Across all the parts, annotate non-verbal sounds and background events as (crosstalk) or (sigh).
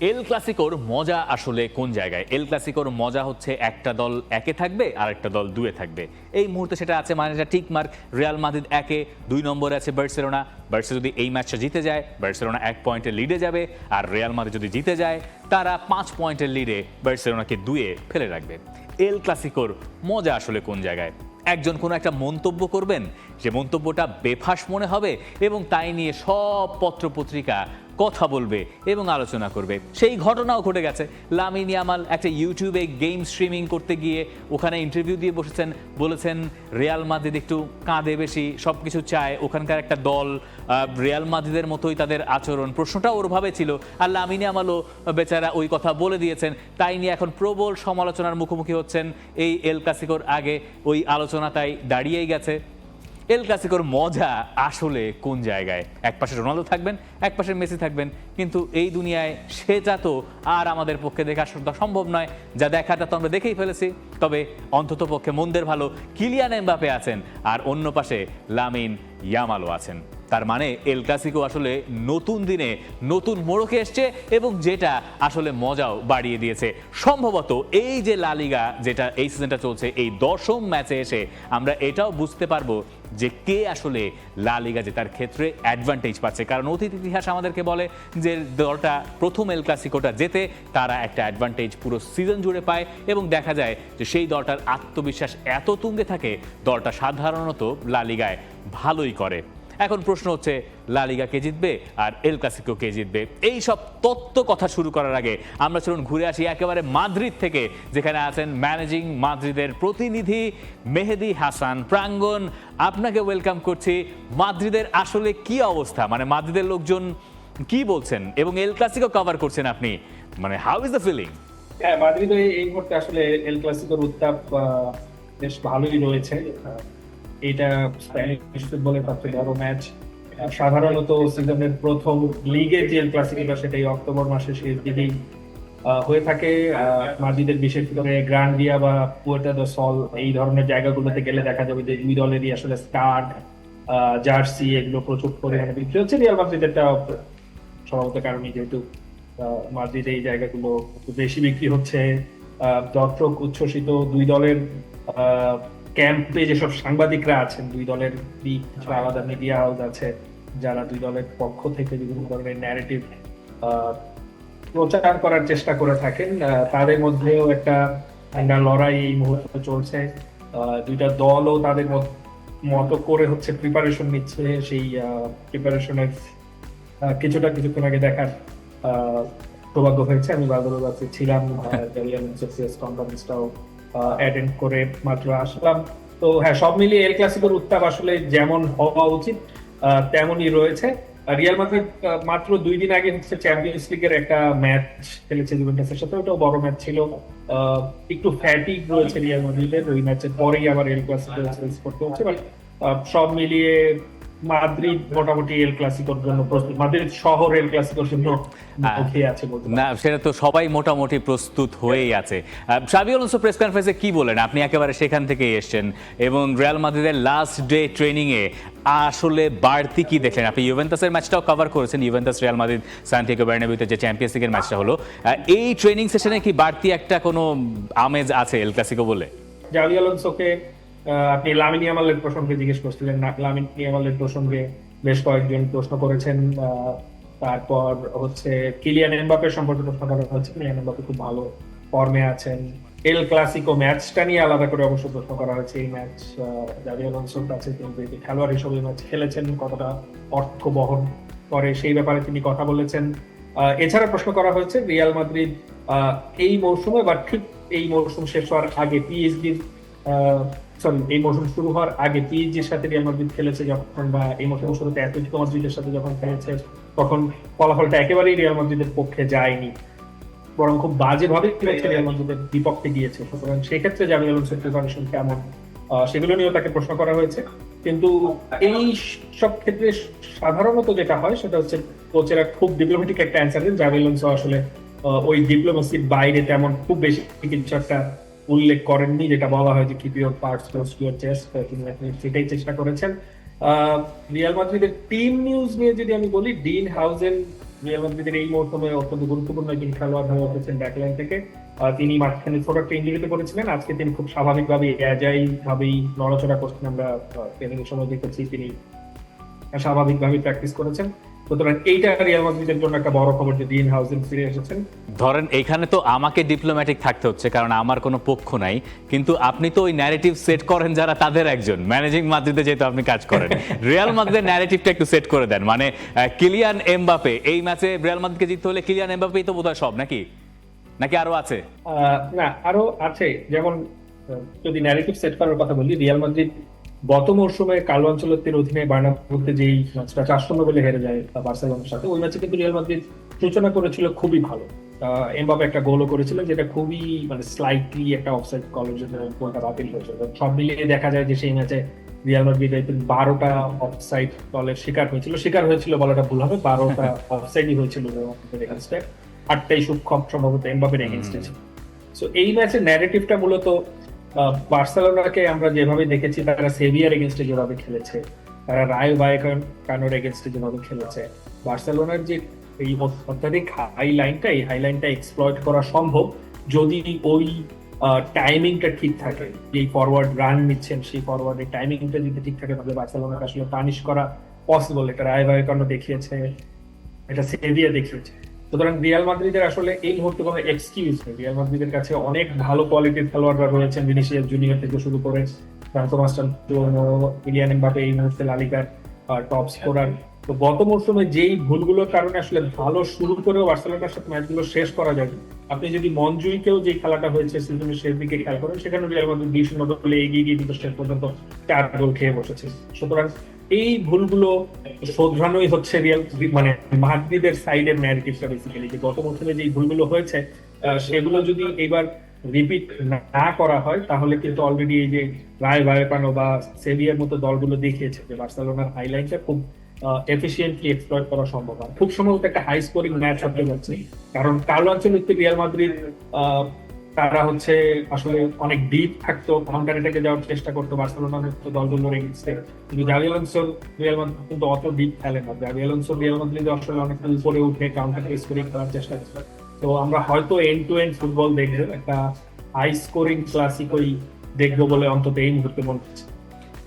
এল ক্লাসিকোর মজা আসলে কোন জায়গায়? এল ক্লাসিকোর মজা হচ্ছে একটা দল একে থাকবে আর একটা দল দুয়ে থাকবে। এই মুহূর্তে সেটা আছে মানে এটা ঠিক মার্ক, রিয়াল মাদ্রিদ একে, দুই নম্বরে আছে বার্সেলোনা। বার্সে যদি এই ম্যাচটা জিতে যায়, বার্সেলোনা এক পয়েন্টে লিডে যাবে আর রিয়াল মাদ্রিদ যদি জিতে যায়, তারা পাঁচ পয়েন্টের লিডে বার্সেলোনাকে দুয়ে ফেলে রাখবে। এল ক্লাসিকোর মজা আসলে কোন জায়গায়? একজন কোনো একটা মন্তব্য করবেন, যে মন্তব্যটা বেফাস মনে হবে এবং তাই নিয়ে সব পত্রপত্রিকা কথা বলবে এবং আলোচনা করবে। সেই ঘটনাও ঘটে গেছে। লামিন ইয়ামাল একটা ইউটিউবে গেম স্ট্রিমিং করতে গিয়ে ওখানে ইন্টারভিউ দিয়ে বসেছেন। বলেছেন, রিয়াল মাদ্রিদ একটু কাঁদে বেশি সব কিছু চায়। ওখানকার একটা দল রিয়াল মাদ্রিদের মতোই তাদের আচরণ। প্রশ্নটা ওরভাবে ছিল। আর লামিন ইয়ামালও বেচারা ওই কথা বলে দিয়েছেন। তাই নিয়ে এখন প্রবল সমালোচনার মুখোমুখি হচ্ছেন এই এল ক্লাসিকোর আগে। ওই আলোচনা তাই দাঁড়িয়েই গেছে। এল ক্লাসিকোর মজা আসলে কোন জায়গায়? এক পাশে রোনালদো থাকবেন, এক পাশে মেসি থাকবেন, কিন্তু এই দুনিয়ায় সেটা তো আর আমাদের পক্ষে দেখা সম্ভব নয়। যা দেখাটা তো আমরা দেখেই ফেলেছি। তবে অন্তত পক্ষে মন্দের ভালো কিলিয়ান এমবাপে আছেন, আর অন্য পাশে লামিন ইয়ামালও আছেন। তার মানে এল ক্লাসিকো আসলে নতুন দিনে নতুন মোড়কে এসছে এবং যেটা আসলে মজাও বাড়িয়ে দিয়েছে। সম্ভবত এই যে লালিগা যেটা এই সিজনটা চলছে, এই দশম ম্যাচে এসে আমরা এটাও বুঝতে পারব যে কে আসলে লা লিগা জেতার ক্ষেত্রে অ্যাডভান্টেজ পাচ্ছে। কারণ অতীত ইতিহাস আমাদেরকে বলে যে দলটা প্রথম এল ক্লাসিকোটা জেতে তারা একটা অ্যাডভান্টেজ পুরো সিজন জুড়ে পায় এবং দেখা যায় যে সেই দলটার আত্মবিশ্বাস এত তুঙ্গে থাকে, দলটা সাধারণত লা লিগায় ভালোই করে। এখন প্রশ্ন হচ্ছে লা লিগা কে জিতবে আর এল ক্লাসিকো কে জিতবে। এই সব তত্ত্ব কথা শুরু করার আগে আমরা চলুন ঘুরে আসি একেবারে মাদ্রিদ থেকে, যেখানে আছেন ম্যানেজিং মাদ্রিদের প্রতিনিধি মেহেদি হাসান। প্রাঙ্গন আপনাকে ওয়েলকাম করছি। মাদ্রিদের আসলে কি অবস্থা? মানে মাদ্রিদের লোকজন কি বলছেন? এবং এল ক্লাসিকো কভার করছেন আপনি? মানে হাউ ইজ দ্য ফিলিং হ্যাঁ মাদ্রিদে এই মুহূর্তে আসলে এল ক্লাসিকোর উত্তাপ বেশ ভালোই রয়েছে। এটা স্প্যানিশ ফুটবলের সবচেয়ে বড় ম্যাচ সাধারণত সিজনের প্রথম লিগে যে ক্লাসিকোটা সেটা অক্টোবর মাসের শেষ দিকেই হয়ে থাকে। মাদ্রিদের বিশেষ করে গ্রান্ডিয়া বা পুয়েটা দো সল এই ধরনের জায়গাগুলোতে গেলে দেখা যাবে যে দুই দলেরই আসলে স্টার্ট জার্সি এগুলো প্রচুর পরিমাণে বিক্রি হচ্ছে। রিয়াল মাদ্রিদেরটা স্বভাবত কারণে যেহেতু মাদ্রিদে এই জায়গাগুলো বেশি বিক্রি হচ্ছে। দর্শক উচ্ছ্বসিত দুই দলের ক্যাম্পে যেসব সাংবাদিকরা আছেন, দুই দলের আলাদা মিডিয়া হাউস আছে যারা দুই দলের পক্ষ থেকে বিভিন্ন ধরনের ন্যারেটিভ প্রচার করার চেষ্টা করে থাকেন তাদের মধ্যেও একটা একটা লড়াই এই মুহূর্তে চলছে। দুইটা দলও তাদের মতো করে হচ্ছে প্রিপারেশন নিচ্ছে সেই প্রিপারেশনের কিছুটা কিছুক্ষণ আগে দেখার সৌভাগ্য হয়েছে। আমি বাদলবাসে ছিলাম কনফারেন্সটাও অ্যাটেন্ড করে মাত্র আসলাম। তো হ্যাঁ সব মিলিয়ে এল ক্লাসিকোর উত্তাপ আসলে যেমন হওয়া উচিত তেমনই রয়েছে। রিয়াল মাদ্রিদ মাত্র দুই দিন আগে হচ্ছে চ্যাম্পিয়ন্স লিগের একটা ম্যাচ খেলেছে জুভেন্টাসের সাথে। ওটাও বড় ম্যাচ ছিল। একটু ফ্যাটিক রয়েছে রিয়াল মাদ্রিদের। ওই ম্যাচের পরেই আবার এল ক্লাসিকো হচ্ছে সব মিলিয়ে মাদ্রিদ মোটামুটি এল ক্লাসিকোর জন্য প্রস্তুত। মাদ্রিদ শহর এল ক্লাসিকোর জন্য মুখে আছে না সেটা তো সবাই মোটামুটি প্রস্তুত হয়েই আছে। সাবি প্রেস কনফারেন্সে কি বলেন? আপনি একেবারে সেখান থেকে এসেছেন এবং রিয়াল মাদ্রিদের লাস্ট ডে ট্রেনিং এ আসলে বাড়তি কি দেখলেন? আপনি ইউভেন্টাসের ম্যাচটাও কভার করেছেন। ইউভেন্টাস রিয়াল মাদ্রিদ সান্টিয়াগো বার্নাবিউতে যে চ্যাম্পিয়ন্স লিগের ম্যাচটা হলো। এই ট্রেনিং সেশনে কি বাড়তি একটা কোনো আমেজ আছে এল ক্লাসিকো বলে? জাভি আপনি লামিনী আমালের প্রসঙ্গে জিজ্ঞেস করছিলেন, না, লামিনী আমালের প্রসঙ্গে বেশ কয়েকজন প্রশ্ন করেছেন তারপর হচ্ছে কিলিয়ান এমবাপের সম্পর্কে প্রশ্ন করা হচ্ছে, কিলিয়ান এমবাপে খুব ভালো ফর্মে আছেন। এল ক্লাসিকো ম্যাচটা নিয়ে আলাদা করে অবশ্য প্রশ্ন করা হয়েছে, এই ম্যাচ জাভি আলোনসোর কাছে, কিন্তু খেলোয়াড় হিসেবে ম্যাচ খেলেছেন, কতটা অর্থ বহন করে সেই ব্যাপারে তিনি কথা বলেছেন। এছাড়া প্রশ্ন করা হয়েছে রিয়াল মাদ্রিদ এই মৌসুমে বা ঠিক এই মৌসুম শেষ হওয়ার আগে পিএইচডির সরি এই মৌসুম শুরু হওয়ার আগে সাথে রিয়াল মাদ্রিদ খেলেছে যখন বা এই মৌসুম শুরুতে মাদ্রিদের সাথে যখন খেলেছে, তখন ফলাফলটা একেবারেই রিয়াল মাদ্রিদের পক্ষে যায়নি। বরং খুব খেলেছে রিয়াল মাদ্রিদের বিপক্ষে গিয়েছে। সুতরাং সেক্ষেত্রে প্রিপারেশন কেমন? সেগুলো নিয়েও তাকে প্রশ্ন করা হয়েছে। কিন্তু এই সব ক্ষেত্রে সাধারণত যেটা হয়, সেটা হচ্ছে কোচেরা খুব ডিপ্লোমেটিক একটা অ্যান্সার দেন। জামি আসলে ওই ডিপ্লোমেসির বাইরে তেমন খুব বেশি কিছু একটা উল্লেখ করেননি, যেটা বলা হয় যে keep your parts close to your chest সেটাই চেষ্টা করেছেন। রিয়াল মাদ্রিদের টিম নিউজ নিয়ে যদি আমি বলি ডিন হাউজেন রিয়াল মাদ্রিদের এই মৌসুমে অত্যন্ত গুরুত্বপূর্ণ একজন খেলোয়াড় হয়ে উঠেছেন ব্যাকলাইন থেকে। তিনি মাঝখানে ছোট একটা ইঞ্জুরিতে পড়েছিলেন। আজকে তিনি খুব স্বাভাবিকভাবে এজাই ভাবেই নড়াচড়া করছেন। আমরা ট্রেনিং সময় দেখেছি তিনি স্বাভাবিকভাবে প্র্যাকটিস করেছেন। সুতরাং এইটা রিয়াল মাদ্রিদের জন্য একটা বড় খবর যে ডিন হাউসেন ফিরে এসেছেন। ধরেন এখানে তো আমাকে ডিপ্লোম্যাটিক থাকতে হচ্ছে কারণ আমার কোনো পক্ষ নাই। কিন্তু আপনি তো ওই ন্যারেটিভ সেট করেন যারা তাদের একজন। ম্যানেজিং মাদ্রিদে যেহেতু আপনি কাজ করেন। রিয়াল মাদ্রিদের ন্যারেটিভটা একটু সেট করে দেন। মানে কিলিয়ান এমবাপে এই ম্যাচে রিয়াল মাদ্রিদকে জিততে হলে কিলিয়ান এমবাপেই তো বোধহয় সব নাকি? নাকি আরও আছে? না আরও আছে। যেমন যদি ন্যারেটিভ সেট করার কথা বলি রিয়াল মাদ্রিদ গত মৌসুমে কালো অঞ্চলের অধীনে বার্নাবুতে যেই ম্যাচটা চার শূন্য বলে হেরে যায় বার্সেলোনার সাথে ওই ম্যাচে কিন্তু রিয়াল মাদ্রিদ সূচনা করেছিল খুবই ভালো। আহ, এমবাপে একটা গোলও করেছিল যেটা খুবই মানে স্লাইটলি একটা অফসাইড কলের জন্য গোলটা বাতিল হয়েছিল। সব মিলিয়ে দেখা যায় যে সেই ম্যাচে রিয়াল মাদ্রিদ বারোটা অফসাইড কলের শিকার হয়েছিল। শিকার হয়েছিল বলাটা ভুল হবে বারোটা (laughs) অফসাইডই হয়েছিল আটটাই সূক্ষ্ম সম্ভবত এমবাপের এগেনস্টে ছিল। সো এই ম্যাচের ন্যারেটিভটা মূলত বার্সেলোনাকে আমরা যেভাবে দেখেছি, তারা সেভিয়ার এগেনস্টে যেভাবে খেলেছে, তারা রায় বায়কানোর এগেনস্টে যেভাবে খেলেছে, বার্সেলোনার যে এই অত্যাধিক হাই লাইনটা এই হাই লাইনটা এক্সপ্লয়েট করা সম্ভব যদি ওই টাইমিংটা ঠিক থাকে যে ফরওয়ার্ড রান নিচ্ছেন, সেই ফরওয়ার্ডের টাইমিংটা যদি ঠিক থাকে, তাহলে বার্সেলোনাকে আসলে পানিশ করা পসিবল এটা রায় বায়কানো দেখিয়েছে, এটা সেভিয়া দেখিয়েছে। সুতরাং রিয়াল মাদ্রিদের আসলে এই মুহূর্তে কোনো এক্সকিউজ নেই। রিয়াল মাদ্রিদের কাছে অনেক ভালো কোয়ালিটির খেলোয়াড়রা রয়েছেন, ভিনিসিয়াস জুনিয়র থেকে শুরু করে ফ্রান্সো এই মুহূর্তে লালিগার টপ স্কোরার তো গত মৌসুমে যেই ভুলগুলোর কারণে আসলে ভালো শুরু করেও বার্সেলোনার সাথে ম্যাচগুলো শেষ করা যায় আপনি যদি মঞ্জুইকেও যে খেলাটা হয়েছে সিজনের শেষ দিকে খেলা করেন, সেখানে রিয়াল মাদ্রিদ দুই শূন্য গোলে এগিয়ে গিয়ে কিন্তু শেষ পর্যন্ত চার গোল খেয়ে বসেছে। সুতরাং এই ভুলগুলো শোধরানোই হচ্ছে রিয়াল মানে মাদ্রিদের সাইডের ন্যারেটিভটা বেসিক্যালি যে গত মৌসুমে যে ভুলগুলো হয়েছে সেগুলো যদি এবার রিপিট না করা হয়, তাহলে কিন্তু অলরেডি এই যে রায় বায়োপানো বা সেভিয়ার মতো দলগুলো দেখিয়েছে যে বার্সেলোনার হাইলাইনটা খুব এফিসিয়েন্টলি এক্সপ্লয়েট করা সম্ভব আর খুব সম্ভবত একটা হাই স্কোরিং ম্যাচ হতে যাচ্ছে। কারণ কার্লো আঞ্চলিক রিয়াল মাদ্রিদ তারা হচ্ছে আসলে অনেক ডিপ থাকতো। অ্যাটাকে যাওয়ার চেষ্টা করতো। বার্সেলোনা মতো দলগুলো রেখেছে কিন্তু আলোনসো, রিয়াল মাদ্রিদ কিন্তু অত ডিপ খেলে না। আলোনসো, রিয়াল মাদ্রিদ আসলে অনেকটা উপরে উঠে কাউন্টার স্কোরিং করার চেষ্টা করছে। তো আমরা হয়তো এন্ড টু এন্ড ফুটবল দেখব, একটা হাই স্কোরিং ক্লাসিকই দেখব বলে অন্তত এই মুহূর্তে মনে হচ্ছে।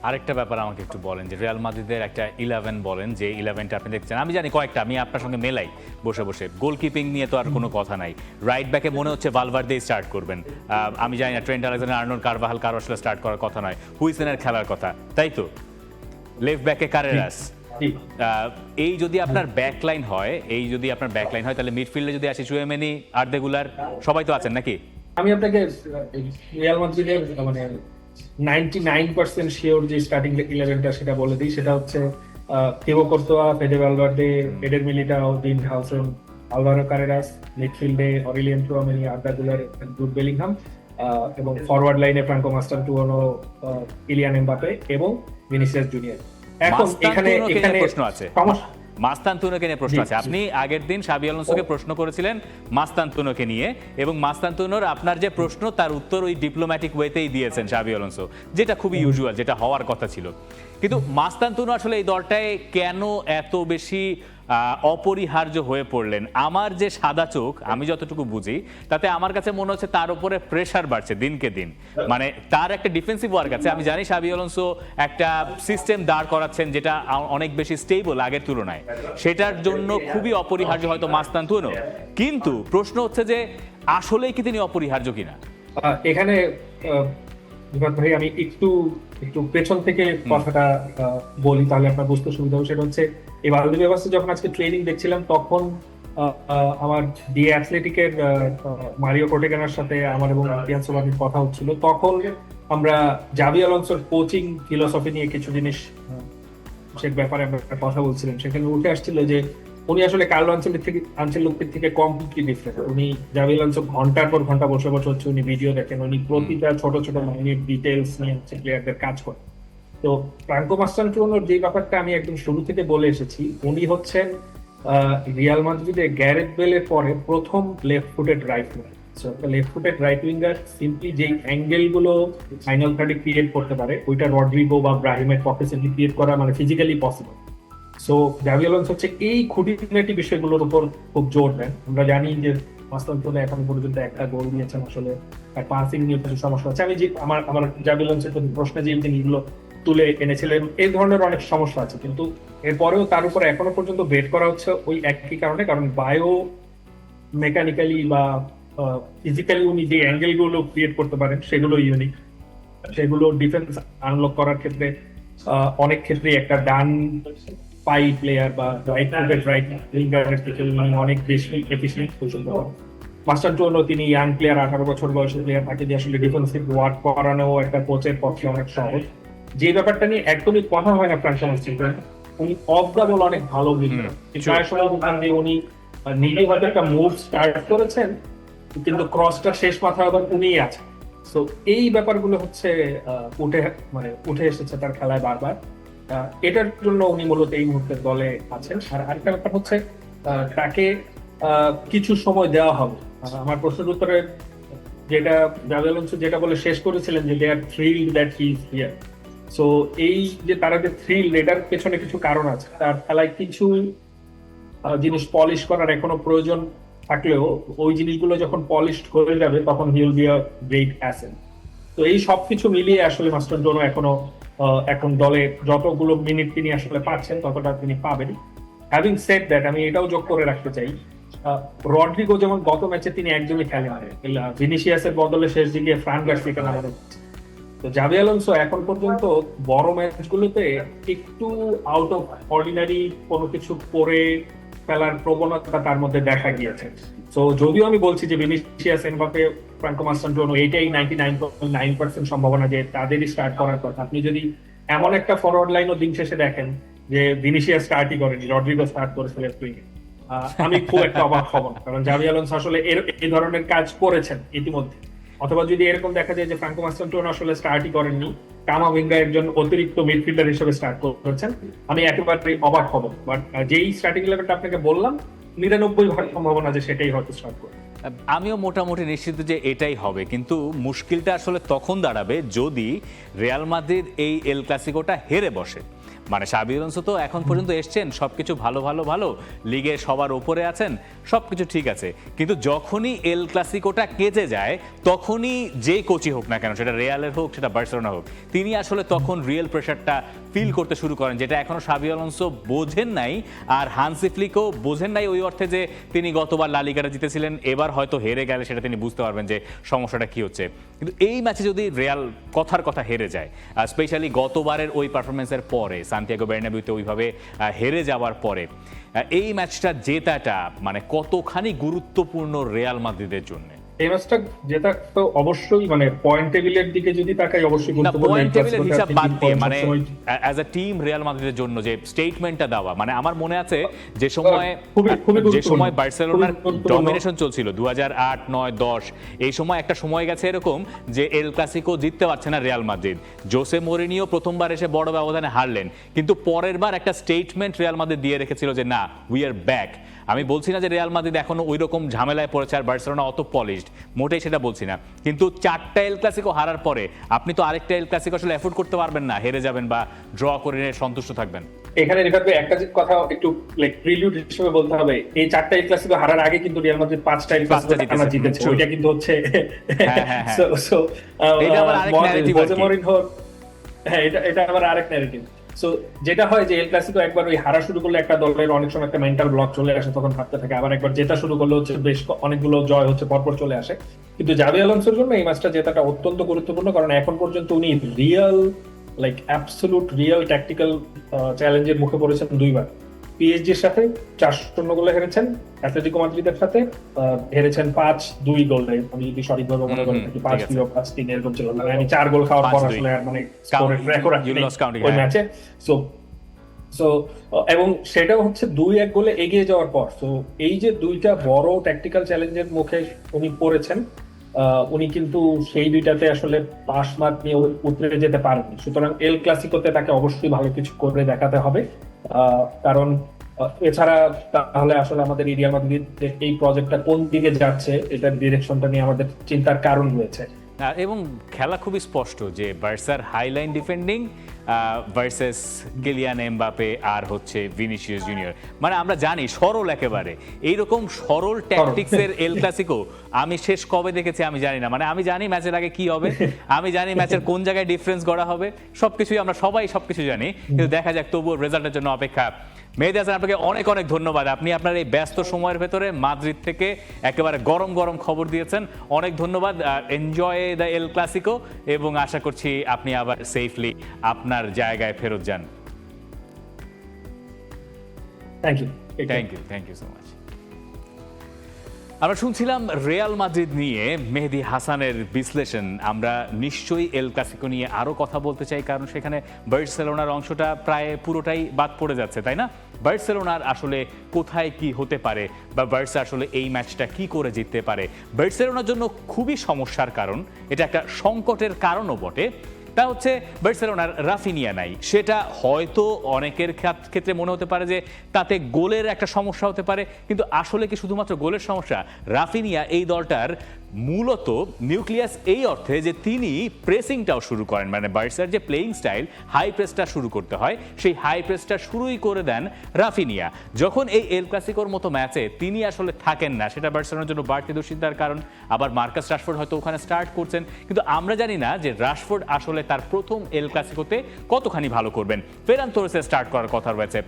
আরেকটা ব্যাপার আমাকে একটু বলেন যে রিয়াল মাদ্রিদের একটা ইলেভেন বলেন, যে ইলেভেনটা আপনি দেখছেন। আমি জানি কয়েকটা, আমি আপনার সঙ্গে মেলাই বসে বসে। গোলকিপিং নিয়ে তো আর কোনো কথা নাই। রাইট ব্যাকে মনে হচ্ছে বালভার দিয়ে স্টার্ট করবেন আমি জানি না ট্রেন্ট আলেকজান্ডার আর্নল্ড কারবাহাল কারও আসলে স্টার্ট করার কথা নয়। হুইসেনের খেলার কথা, তাই তো? লেফট ব্যাকে কারেরাস এই যদি আপনার ব্যাকলাইন হয়, এই যদি আপনার ব্যাকলাইন হয়, তাহলে মিডফিল্ডে যদি আসি চুয়েমেনি আর্দেগুলার সবাই তো আছেন নাকি? আমি আপনাকে রিয়াল মাদ্রিদের মানে নাইনটি নাইন পার্সেন্ট শিওর যে স্টার্টিং ইলেভেনটা সেটা বলে দিই। সেটা হচ্ছে Thibaut Courtois Fede Valverde Eder Militao Dean Huijsen Alvaro Carreras মিডফিল্ডে Aurelien Tchouameni Arda Guler Jude Bellingham এবং ফরওয়ার্ড লাইনে Franco Mastantuono Kylian Mbappe এবং ভিনিসিয়াস জুনিয়র। এখন এখানে এখানে প্রশ্ন আছে? সমস্যা মাস্তানতুনোকে নিয়ে প্রশ্ন আছে। আপনি আগের দিন সাবি আলোনসোকে প্রশ্ন করেছিলেন মাস্তানতুনোকে নিয়ে এবং মাস্তানতুনোর আপনার যে প্রশ্ন তার উত্তর ওই ডিপ্লোম্যাটিক ওয়েতেই দিয়েছেন সাবি আলোনসো যেটা খুবই ইউজুয়াল যেটা হওয়ার কথা ছিল। কিন্তু মাস্তানতুনো আসলে এই দলটায় কেন এত বেশি অপরিহার্য হয়ে পড়লেন? আমার যে সাদা চোখ, আমি যতটুকু বুঝি, তাতে আমার কাছে মনে হচ্ছে তার উপরে প্রেশার বাড়ছে দিনকে দিন। মানে তার একটা ডিফেন্সিভ ওয়ার্ক আছে। আমি জানি সাবি আলোনসো একটা সিস্টেম দাঁড় করাচ্ছেন যেটা অনেক বেশি স্টেবল আগের তুলনায়। সেটার জন্য খুবই অপরিহার্য হয়তো মাস্তান তুনো কিন্তু প্রশ্ন হচ্ছে যে, আসলেই কি তিনি অপরিহার্য কিনা? এখানে বিভাগ ভাই আমি একটু একটু পেছন থেকে কথাটা বলি তাহলে আপনার বুঝতে সুবিধা হবে। সেটা হচ্ছে এই বালদি ব্যবস্থা যখন আজকে ট্রেনিং দেখছিলাম তখন আমার ডি অ্যাথলেটিকের মারিও কোটেগানার সাথে আমার এবং পিয়ান সোলানির কথা হচ্ছিল। তখন আমরা জাভি আলনসোর কোচিং ফিলোসফি নিয়ে কিছু জিনিস সে ব্যাপারে আমরা কথা বলছিলেন সেখানে উঠে আসছিল যে উনি আসলে কার্লো আঞ্চলিক থেকে আঞ্চলিক থেকে কমপ্লিটলি ডিফারেন্ট উনি জাভি আলনসো ঘণ্টার পর ঘণ্টা বসে বসে হচ্ছে উনি ভিডিও দেখেন উনি প্রতিটা ছোট ছোট মাইনিট ডিটেলস নিয়ে হচ্ছে প্লেয়ারদের কাজ করেন তো প্রাঙ্কো ফ্রাঙ্কো মাস্টানচুনোর যে ব্যাপারটা আমি একদম শুরু থেকে বলে এসেছি উনি হচ্ছেন রিয়াল মাদ্রিদে গ্যারেট বেলের পরে প্রথম left footed right winger left footed right winger simply যেই অ্যাঙ্গেলগুলো ফাইনাল থার্ডে ক্রিয়েট করতে পারে ওইটা রড্রিগো বা ব্রাহিমের সিম্পলি ক্রিয়েট করা মানে ফিজিক্যালি পসিবল সো জাভি হচ্ছে এই খুঁটিনাটি বিষয়গুলোর উপর খুব জোর দেন। আমরা জানি যে মাস্টার এখন পর্যন্ত একটা গোল দিয়েছেন আসলে। তার পাসিং নিয়ে কিছু সমস্যা আছে আমি যে আমার আমার জাভি প্রতি প্রশ্নে যে জিনিসগুলো তুলে এনেছিলেন, এই ধরনের অনেক সমস্যা আছে। কিন্তু এরপরেও তার উপর এখনও পর্যন্ত বেট করা হচ্ছে ওই একই কারণে। কারণ বায়ো মেকানিক্যালি বা ফিজিক্যালি উনি যে অ্যাঙ্গেলগুলো ক্রিয়েট করতে পারেন, সেগুলো ইউনিক সেগুলো ডিফেন্স আনলক করার ক্ষেত্রে অনেক ক্ষেত্রে একটা ডান পাই প্লেয়ার বা রাইট ফুটেড রাইট উইঙ্গারের থেকে অনেক বেশি এফিসিয়েন্ট মাস্টার জন্য তিনি ইয়াং প্লেয়ার আঠারো বছর প্লেয়ার তাকে দিয়ে আসলে ডিফেন্সিভ ওয়ার্ক করানো একটা কোচের পক্ষে অনেক সহজ। যে ব্যাপারটা নিয়ে একদমই কথা হয় না উনি অফ দ্য বল অনেক ভালো উনি নিজে হয়তো একটা মুভ স্টার্ট করেছেন কিন্তু ক্রসটা শেষ মাথায় আবার উনিই আছেন সো এই ব্যাপারগুলো হচ্ছে উঠে মানে উঠে এসেছে তার খেলায় বারবার। এটার জন্য উনি মূলত এই মুহূর্তে দলে আছেন। আর আরেকটা ব্যাপার হচ্ছে তাকে কিছু সময় দেওয়া হবে। আমার প্রশ্নের উত্তরে যেটা জাভেল যেটা বলে শেষ করেছিলেন যে they are thrill that he is here so এই যে তারা যে থ্রিল এটার পেছনে কিছু কারণ আছে। তার খেলায় কিছু জিনিস পলিশ করার এখনও প্রয়োজন থাকলেও, ওই জিনিসগুলো যখন পলিশড হয়ে যাবে, তখন he will be a great asset তো এই সবকিছু মিলিয়ে আসলে মাস্টার জন্য এখনও এখন দলে যতগুলো মিনিট তিনি আসলে পাচ্ছেন, ততটা তিনি পাবেন। হ্যাভিং সেট দ্যাট আমি এটাও যোগ করে রাখতে চাই। রড্রিগো যেমন গত ম্যাচে তিনি একদমই খেলেন ভিনিসিয়াসের বদলে শেষ দিকে ফ্রান গার্সিকা নামানো। তো জাভি আলোনসো এখন পর্যন্ত বড় ম্যাচগুলোতে একটু আউট অফ অর্ডিনারি কোনো কিছু করে ফেলার প্রবণতা তার মধ্যে দেখা গিয়েছে। তো যদিও আমি বলছি যে ভিনিসিয়াস এমবাপে ফ্রাঙ্কো মাস্টানজোনো এইটাই নাইনটি নাইন সম্ভাবনা যে তাদেরই স্টার্ট করার কথা। আপনি যদি এমন একটা ফরওয়ার্ড লাইনও দিন শেষে দেখেন যে ভিনিসিয়াস স্টার্টই করেনি রড্রিগো স্টার্ট করেছে লেফট আহ, আমি খুব একটা অবাক হব কারণ জাভি আসলে এই ধরনের কাজ করেছেন ইতিমধ্যে। অথবা যদি এরকম দেখা যায় যে ফ্রাঙ্কো মাস্টানটোন আসলে স্টার্টই করেননি কামাভিঙ্গা একজন অতিরিক্ত মিডফিল্ডার হিসেবে স্টার্ট করেছেন, আমি একেবারে অবাক হব। বাট যেই স্টার্টিং লেভেলটা আপনাকে বললাম, নিরানব্বই ভাগ সম্ভাবনা যে সেটাই হয়তো স্টার্ট করবে। আমিও মোটামুটি নিশ্চিত যে এটাই হবে, কিন্তু মুশকিলটা আসলে তখন দাঁড়াবে যদি রিয়াল মাদ্রিদ এই এল ক্লাসিকোটা হেরে বসে। মানে সাবি আলোনসো তো এখন পর্যন্ত এসছেন, সবকিছু ভালো ভালো ভালো, লিগে সবার ওপরে আছেন, সবকিছু ঠিক আছে। কিন্তু যখনই এল ক্লাসিকোটা কেজে যায়, তখনই যে কোচই হোক না কেন, সেটা রিয়ালের হোক, সেটা বার্সেলোনা হোক, তিনি আসলে তখন রিয়েল প্রেশারটা ফিল করতে শুরু করেন, যেটা এখনও সাবি আলোনসো বোঝেন নাই, আর হানসি ফ্লিকও বোঝেন নাই ওই অর্থে যে তিনি গতবার লালিগাটা জিতেছিলেন, এবার হয়তো হেরে গেলে সেটা তিনি বুঝতে পারবেন যে সমস্যাটা কি হচ্ছে। কিন্তু এই ম্যাচে যদি রিয়াল কথার কথা হেরে যায় স্পেশালি গতবারের ওই পারফরমেন্সের পরে সান্তিয়াগো বের্নাবিউতে ওইভাবে হেরে যাওয়ার পরে এই ম্যাচটা জেতাটা মানে কতখানি গুরুত্বপূর্ণ রেয়াল মাদ্রিদের জন্য? এই ম্যাচটা যেটা তো অবশ্যই মানে পয়েন্ট টেবিলের দিকে যদি তাকাই অবশ্যই গুরুত্বপূর্ণ পয়েন্ট টেবিলের হিসাব বাদ দিয়ে মানে অ্যাজ আ টিম রিয়াল মাদ্রিদের জন্য যে স্টেটমেন্টটা দেওয়া মানে আমার মনে আছে যে সময় যে সময় বার্সেলোনার ডমিনেশন চলছিল দু হাজার আট নয় দশ এই সময় একটা সময় গেছে এরকম যে এল ক্লাসিকো জিততে পারছে না রিয়াল মাদ্রিদ জোসে মোরিনিও প্রথমবার এসে বড় ব্যবধানে হারলেন কিন্তু পরের বার একটা স্টেটমেন্ট রিয়াল মাদ্রিদ দিয়ে রেখেছিল যে না উই আর ব্যাক আমি বলছি না যে রিয়াল মাদ্রিদ এখনও ওই রকম ঝামেলায় পড়েছে আর বার্সেলোনা অত পলিশড মোটেই সেটা বলছি না কিন্তু চারটা এল ক্লাসিকো হারার পরে আপনি তো আরেকটা এল ক্লাসিকো আসলে এফোর্ড করতে পারবেন না হেরে যাবেন বা ড্র করে সন্তুষ্ট থাকবেন এখানে রিভাবে একটা কথা একটু লাইক প্রিলিউড হিসেবে বলতে হবে এই চারটা এই ক্লাসিকো হারার আগে কিন্তু রিয়াল মাদ্রিদ পাঁচটা পাঁচটা ক্লাসিকো টানা জিতেছে। ওইটা কিন্তু হচ্ছে হ্যাঁ, হ্যাঁ, হ্যাঁ। (laughs) সো সো এটা আবার আরেক। মরিনহোর হ্যাঁ এটা এটা আবার আরেক ন্যারেটিভ সো যেটা হয় যে এল ক্লাসিকো একবার ওই হারা শুরু করলে একটা দলের অনেক সময় একটা মেন্টাল ব্লক চলে আসে, তখন ভাবতে থাকে। আবার একবার জেতা শুরু করলে হচ্ছে বেশ অনেকগুলো জয় হচ্ছে, পরপর চলে আসে। কিন্তু জাভি আলোনসোর জন্য এই ম্যাচটা জেতাটা অত্যন্ত গুরুত্বপূর্ণ, কারণ এখন পর্যন্ত উনি real like absolute real tactical চ্যালেঞ্জের মুখে পড়েছেন দুইবার। পিএসজির সাথে চার শূন্য গোলে হেরেছেন অ্যাথলেটিকো মাদ্রিদের সাথে হেরেছেন পাঁচ দুই গোলে। আমি যদি সঠিকভাবে মনে করে থাকি পাঁচ দুই পাঁচ তিন এরকম ছিল। মানে আমি চার গোল খাওয়ার পর আসলে মানে ওই। ম্যাচে সো সো এবং সেটাও হচ্ছে দুই এক গোলে এগিয়ে যাওয়ার পর। তো এই যে দুইটা বড় ট্যাকটিক্যাল চ্যালেঞ্জের মুখে উনি পড়েছেন আহ, উনি কিন্তু সেই দুইটাতে আসলে পাস মার্ক নিয়ে উতরে যেতে পারেননি। সুতরাং এল ক্লাসিকোতে তাকে অবশ্যই ভালো কিছু করে দেখাতে হবে। আহ, কারণ এছাড়া তাহলে আসলে আমাদের মাদ্রিদ এই প্রজেক্টটা কোন দিকে যাচ্ছে এটার ডিরেকশনটা নিয়ে আমাদের চিন্তার কারণ রয়েছে। এবং খেলা খুবই স্পষ্ট যে বার্সার high line defending versus Kylian Mbappe আর হচ্ছে ভিনিসিয়াস জুনিয়র মানে আমরা জানি সরল একেবারে। এইরকম সরল ট্যাকটিক্সের এল ক্লাসিকো আমি শেষ কবে দেখেছি আমি জানি না। মানে আমি জানি ম্যাচের আগে কি হবে আমি জানি ম্যাচের কোন জায়গায় ডিফারেন্স গড়া হবে সবকিছুই আমরা সবাই সবকিছু জানি। কিন্তু দেখা যাক তবুও রেজাল্টের জন্য অপেক্ষা মেহেদি হাসান আপনাকে অনেক অনেক ধন্যবাদ। আপনি আপনার এই ব্যস্ত সময়ের ভেতরে মাদ্রিদ থেকে একেবারে গরম গরম খবর দিয়েছেন। অনেক ধন্যবাদ এনজয় দ্য এল ক্লাসিকো এবং আশা করছি আপনি আবার সেফলি আপনার জায়গায় ফেরত যান। Thank you thank you thank you so much আমরা শুনছিলাম রিয়াল মাদ্রিদ নিয়ে মেহেদি হাসানের বিশ্লেষণ। আমরা নিশ্চয়ই এল ক্লাসিকো নিয়ে আরও কথা বলতে চাই, কারণ সেখানে বার্সেলোনার অংশটা প্রায় পুরোটাই বাদ পড়ে যাচ্ছে, তাই না? বার্সেলোনার আসলে কোথায় কি হতে পারে বা বার্সা আসলে এই ম্যাচটা কি করে জিততে পারে? বার্সেলোনার জন্য খুবই সমস্যার কারণ, এটা একটা সংকটের কারণও বটে। তা হচ্ছে বার্সেলোনার রাফিনিয়া নাই। সেটা হয়তো অনেকের ক্ষেত- ক্ষেত্রে মনে হতে পারে যে তাতে গোলের একটা সমস্যা হতে পারে, কিন্তু আসলে কি শুধুমাত্র গোলের সমস্যা? রাফিনিয়া এই দলটার মূলত নিউক্লিয়াস এই অর্থে যে তিনি প্রেসিংটাও শুরু করেন মানে বার্সার যে প্লেইং স্টাইল হাই প্রেসটা শুরু করতে হয়, সেই হাই প্রেসটা শুরুই করে দেন রাফিনিয়া। যখন এই এল ক্লাসিকোর মতো ম্যাচে তিনি আসলে থাকেন না, সেটা বার্সেলোনার জন্য বাড়তি দুশ্চিন্তার কারণ। আবার মার্কাস রাশফোর্ড হয়তো ওখানে স্টার্ট করছেন, কিন্তু আমরা জানি না যে রাশফোর্ড আসলে তার প্রথম এল ক্লাসিকোতে কতখানি ভালো করবেন। ফেরান তোরেসে স্টার্ট করার কথা রয়েছে,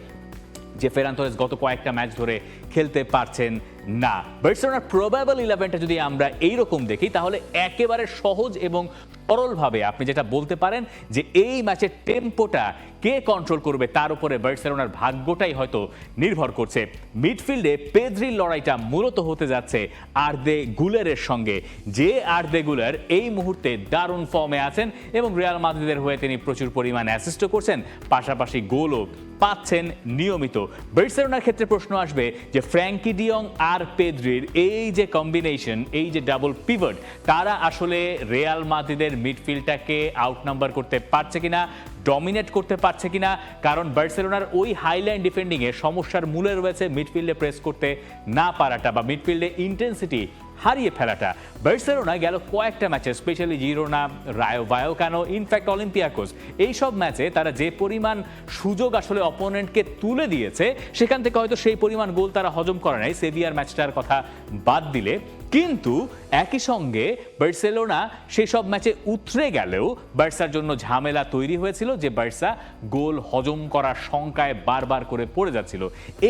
যে ফেরান তোরেস গত কয়েকটা ম্যাচ ধরে খেলতে পারছেন না। বার্সেলোনার প্রবাবল ইলেভেনটা যদি আমরা এইরকম দেখি, তাহলে একেবারে সহজ এবং সরলভাবে আপনি যেটা বলতে পারেন যে এই ম্যাচের টেম্পোটা কে কন্ট্রোল করবে, তার উপরে বার্সেলোনার ভাগ্যটাই হয়তো নির্ভর করছে। মিডফিল্ডে পেদ্রির লড়াইটা মূলত হতে যাচ্ছে আর্দে গুলেরের সঙ্গে। যে আর্দে গুলার এই মুহূর্তে দারুণ ফর্মে আছেন এবং রিয়াল মাদ্রিদের হয়ে তিনি প্রচুর পরিমাণ অ্যাসিস্টও করছেন, পাশাপাশি গোলও পাচ্ছেন নিয়মিত। বার্সেলোনার ক্ষেত্রে প্রশ্ন আসবে যে ফ্র্যাঙ্কি ডিয়ং আর পেদ্রির এই যে কম্বিনেশন এই যে ডাবল পিভট তারা আসলে রেয়াল মাদ্রিদের মিডফিল্ডটাকে আউট নাম্বার করতে পারছে কিনা ডমিনেট করতে পারছে কিনা, কারণ বার্সেলোনার ওই হাইলাইন ডিফেন্ডিংয়ে সমস্যার মূলে রয়েছে মিডফিল্ডে প্রেস করতে না পারাটা বা মিডফিল্ডে ইন্টেন্সিটি হারিয়ে ফেলাটা। বার্সেলোনা গেল কয়েকটা ম্যাচে স্পেশালি জিরোনা রায়ো বায়ো ভায়োকানো ইনফ্যাক্ট অলিম্পিয়াকোস এইসব ম্যাচে তারা যে পরিমাণ সুযোগ আসলে অপোনেন্টকে তুলে দিয়েছে, সেখান থেকে হয়তো সেই পরিমাণ গোল তারা হজম করে নাই। সেভিয়ার ম্যাচটার কথা বাদ দিলে। কিন্তু একই সঙ্গে বার্সেলোনা সেই সব ম্যাচে উতরে গেলেও বার্সার জন্য ঝামেলা তৈরি হয়েছিল যে বার্সা গোল হজম করার শঙ্কায় বারবার করে পড়ে যাচ্ছিল।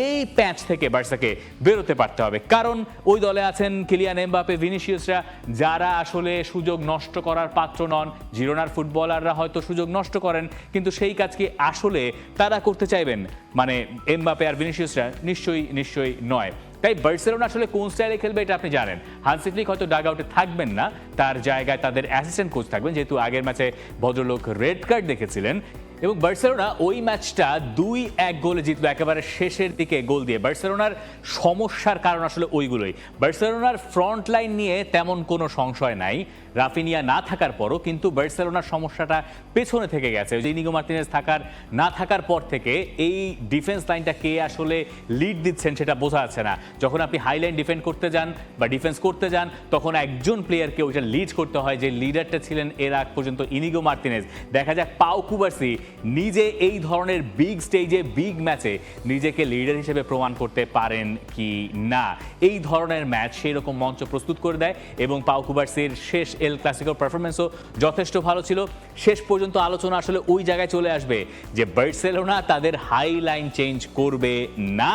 এই প্যাচ থেকে বার্সাকে বেরোতে পারতে হবে। কারণ ওই দলে আছেন কিলিয়ান এমবাপে ভিনিসিয়াসরা, যারা আসলে সুযোগ নষ্ট করার পাত্র নন। জিরোনার ফুটবলাররা হয়তো সুযোগ নষ্ট করেন, কিন্তু সেই কাজ কি আসলে তারা করতে চাইবেন? মানে এমবাপে আর ভিনিসিয়াসরা নিশ্চয়ই নিশ্চয়ই নয়। তাই বার্সেলোনা আসলে কোন স্টাইলে খেলবে এটা আপনি জানেন। হানসিফলিক হয়তো ডাগ আউটে থাকবেন না, তার জায়গায় তাদের অ্যাসিস্ট্যান্ট কোচ থাকবেন, যেহেতু আগের ম্যাচে ভদ্রলোক রেড কার্ড দেখেছিলেন। এবং বার্সেলোনা ওই ম্যাচটা দুই এক গোলে জিতলো, একেবারে শেষের দিকে গোল দিয়ে। বার্সেলোনার সমস্যার কারণ আসলে ওইগুলোই। বার্সেলোনার ফ্রন্ট লাইন নিয়ে তেমন কোনো সংশয় নাই। রাফিনিয়া না থাকার পরও কিন্তু বার্সেলোনার সমস্যাটা পেছনে থেকে গেছে। যে ইনিগো মার্টিনেজ থাকার, না থাকার পর থেকে এই ডিফেন্স লাইনটা কে আসলে লিড দিচ্ছেন সেটা বোঝা যাচ্ছে না। যখন আপনি হাইলাইন ডিফেন্ড করতে যান বা ডিফেন্স করতে যান, তখন একজন প্লেয়ারকে ওইটা লিড করতে হয় যে লিডারটা ছিলেন এর আগ পর্যন্ত ইনিগো মার্টিনেজ। দেখা যাক পাও কুবার্সি নিজে এই ধরনের বিগ স্টেজে বিগ ম্যাচে নিজেকে লিডার হিসেবে প্রমাণ করতে পারেন কি না। এই ধরনের ম্যাচ সেই রকম মঞ্চ প্রস্তুত করে দেয় এবং পাও কুবার্সির শেষ এল ক্লাসিকোর পারফরমেন্সও যথেষ্ট ভালো ছিল। শেষ পর্যন্ত আলোচনা আসলে ওই জায়গায় চলে আসবে যে বার্সেলোনা তাদের হাই লাইন চেঞ্জ করবে না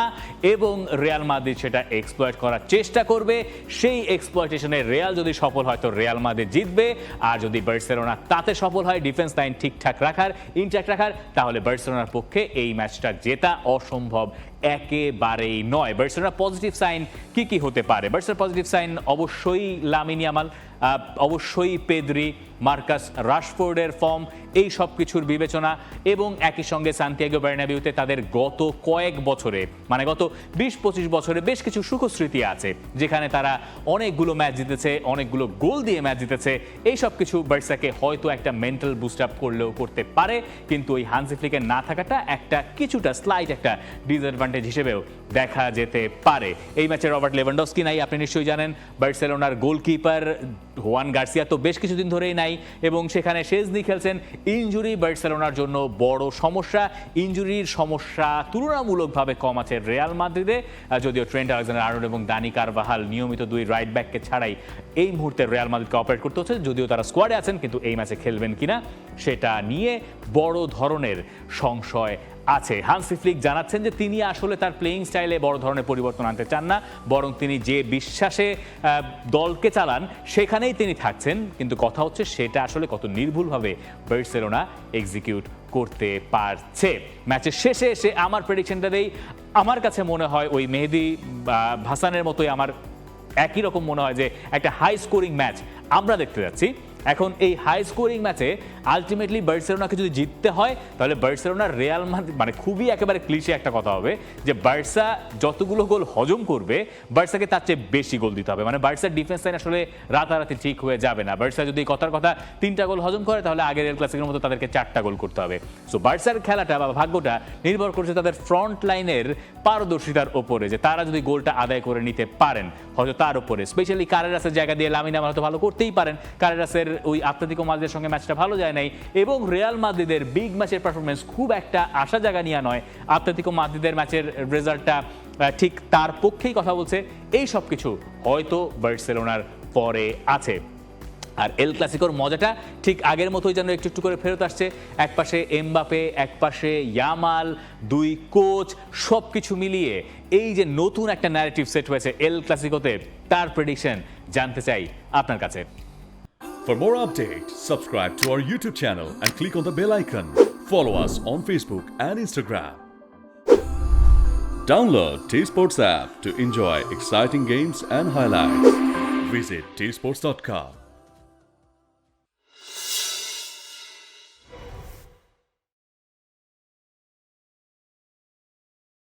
এবং রিয়াল মাদ্রিদ সেটা এক্সপ্লয়েট করার চেষ্টা করবে। সেই এক্সপ্লয়টেশনে রিয়াল যদি সফল হয় তো রিয়াল মাদ্রিদ জিতবে। আর যদি বার্সেলোনা তাতে সফল হয় ডিফেন্স লাইন ঠিকঠাক রাখার ইনট্যাক্ট রাখার, তাহলে বার্সেলোনার পক্ষে এই ম্যাচটা জেতা অসম্ভব একেবারেই নয়। বার্সেলোনা পজিটিভ সাইন কি কি হতে পারে? বার্সেলোনা পজিটিভ সাইন অবশ্যই লামিনিয়ামাল অবশ্যই পেদ্রি মার্কাস রাশফোর্ডের ফর্ম, এই সব কিছুর বিবেচনা এবং একই সঙ্গে সান্তিয়াগো বার্নাবিউতে তাদের গত কয়েক বছরে মানে গত বিশ পঁচিশ বছরে বেশ কিছু সুখস্মৃতি আছে, যেখানে তারা অনেকগুলো ম্যাচ জিতেছে, অনেকগুলো গোল দিয়ে ম্যাচ জিতেছে। এই সব কিছু বার্সাকে হয়তো একটা মেন্টাল বুস্ট আপ করলেও করতে পারে, কিন্তু ওই হানসি ফ্লিকের না থাকাটা একটা কিছুটা স্লাইট একটা ডিসঅ্যাডভান্টেজ হিসেবেও দেখা যেতে পারে। এই ম্যাচে রবার্ট লেভানডস্কি নাই, আপনি নিশ্চয়ই জানেন। বার্সেলোনার গোলকিপার হোয়ান গার্সিয়া তো বেশ কিছুদিন ধরেই নাই এবং সেখানে শেজনি খেলছেন ইঞ্জুরি বার্সেলোনার জন্য বড় সমস্যা। ইঞ্জুরির সমস্যা তুলনামূলকভাবে কম আছে রিয়াল মাদ্রিদে যদিও ট্রেন্ট আলেকজান্ডার আর্নল্ড এবং দানি কারবাহাল নিয়মিত দুই রাইট ব্যাককে ছাড়াই এই মুহূর্তে রিয়াল মাদ্রিদকে অপারেট করতে হচ্ছে। যদিও তারা স্কোয়াডে আছেন, কিন্তু এই ম্যাচে খেলবেন কিনা সেটা নিয়ে বড় ধরনের সংশয় আছে। হান্সি ফ্লিক জানাচ্ছেন যে তিনি আসলে তার প্লেয়িং স্টাইলে বড় ধরনের পরিবর্তন আনতে চান না, বরং তিনি যে বিশ্বাসে দলকে চালান, সেখানেই তিনি থাকছেন। কিন্তু কথা হচ্ছে সেটা আসলে কত নির্ভুলভাবে বার্সেলোনা এক্সিকিউট করতে পারছে। ম্যাচের শেষে এসে আমার প্রেডিকশনটা দেই। আমার কাছে মনে হয় ওই মেহেদি ভাসানের মতোই আমার একই রকম মনে হয় যে একটা হাই স্কোরিং ম্যাচ আমরা দেখতে যাচ্ছি। এখন এই হাই স্কোরিং ম্যাচে আলটিমেটলি বার্সেলোনাকে যদি জিততে হয়, তাহলে বার্সেলোনার রিয়াল মানে খুবই একেবারে ক্লিশে একটা কথা হবে, যে বার্সা যতগুলো গোল হজম করবে বার্সাকে তার চেয়ে বেশি গোল দিতে হবে। মানে বার্সার ডিফেন্স লাইন আসলে রাতারাতি ঠিক হয়ে যাবে না। বার্সা যদি কথার কথা তিনটা গোল হজম করে, তাহলে আগের রেল ক্লাসিকের মতো তাদেরকে চারটা গোল করতে হবে। সো বার্সার খেলাটা বা ভাগ্যটা নির্ভর করছে তাদের ফ্রন্ট লাইনের পারদর্শিতার ওপরে যে তারা যদি গোলটা আদায় করে নিতে পারেন। হয়তো তার উপরে। স্পেশালি কারেরাসের জায়গা দিয়ে লামিনা হয়তো ভালো করতেই পারেন। কারেরাসের ওই আত্মাতিক মাদ্রিদের সঙ্গে ম্যাচটা ভালো যায় নাই এবং রিয়াল মাদ্রিদের বিগ ম্যাচের পারফরমেন্স খুব একটা আশা জায়গা নিয়ে নয়। আত্মাতিক মাদ্রিদের ম্যাচের রেজাল্টটা ঠিক তার পক্ষেই কথা বলছে। এই সব কিছু হয়তো বার্সেলোনার পরে আছে। আর এল ক্লাসিকোর মজাটা ঠিক আগের মতোই যেন একটু একটু করে ফেরত আসছে এক পাশে এমবাপে এক পাশে ইয়ামাল দুই কোচ সব কিছু মিলিয়ে এই যে নতুন একটা ন্যারেটিভ সেট হয়েছে এল ক্লাসিকোতে তার প্রেডিকশন জানতে চাই আপনার কাছে For more updates, subscribe to our YouTube channel and click on the bell icon. Follow us on Facebook and Instagram. Download T Sports app to enjoy exciting games and highlights. Visit tsports.com.